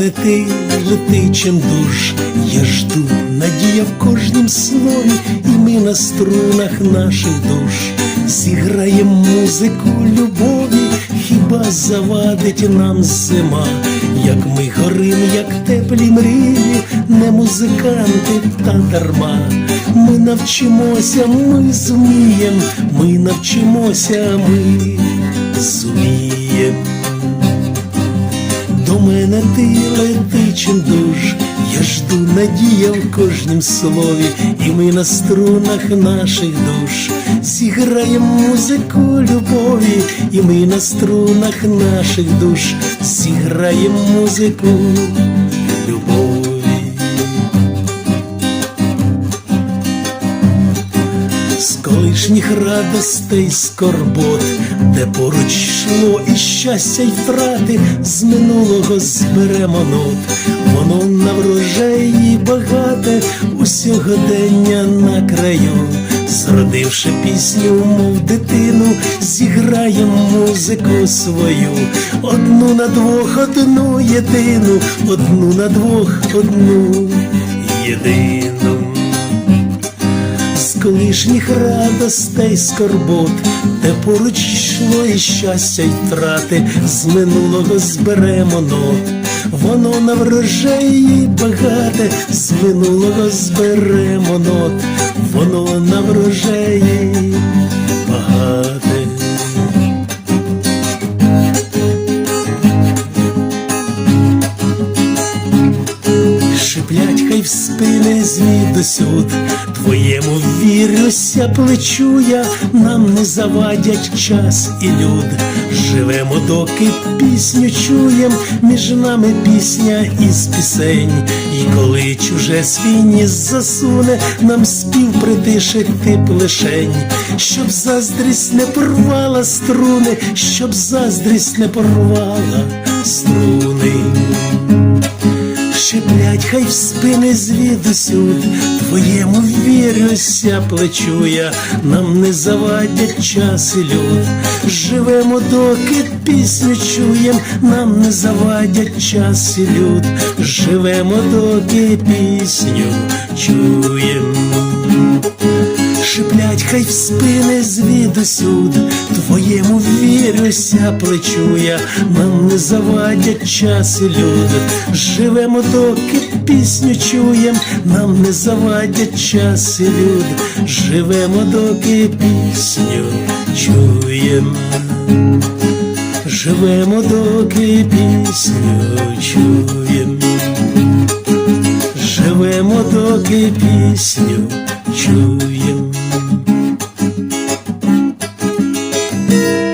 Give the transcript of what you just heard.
мене ти летичим душ, я жду, надія в кожнім слові, і ми на струнах наших душ зіграємо музику любові, хіба завадить нам зима, як ми горим, як теплі мрії, не музиканти та дарма. Ми навчимося, ми зумієм, ми навчимося, ми зумієм. До мене ти летичим душ, я жду надія в кожнім слові, і ми на струнах наших душ. Зіграємо музику любові, і ми на струнах наших душ. Зіграємо музику з колишніх радостей скорбот, де поруч йшло і щастя й втрати, з минулого зберемо нот, воно на врожаї багате, у сьогодення на краю, зродивши пісню, мов дитину, зіграємо музику свою, одну на двох, одну єдину, одну на двох, одну єдину колишніх радостей скорбот, де поруч йшло і щастя й втрати, з минулого зберемо нот, воно на врожаї багате, з минулого зберемо нот, воно на врожаї багате. Шиплять хай в спини звідусюд, твоєму вірюся, плечу нам не завадять час і люд. Живемо, доки пісню чуєм, між нами пісня із пісень. І коли чуже свій засуне, нам спів притишити плешень, щоб заздрість не порвала струни, щоб заздрість не порвала струни. Шиплять хай в спини звідусюд, твоєму вірюся, плечу я, нам не завадять час і люд. Живемо, доки пісню чуєм, нам не завадять час і люд. Живемо, доки пісню чуєм. Шиплять хай в спини звідусюд, твоєму вірюся, плечу я, нам не завадять час і люд. Живемо, доки пісню чуєм, нам не завадять час і люд. Живемо, доки пісню чуєм. Живемо, доки пісню чуєм. Живемо, доки пісню чуєм. Thank you.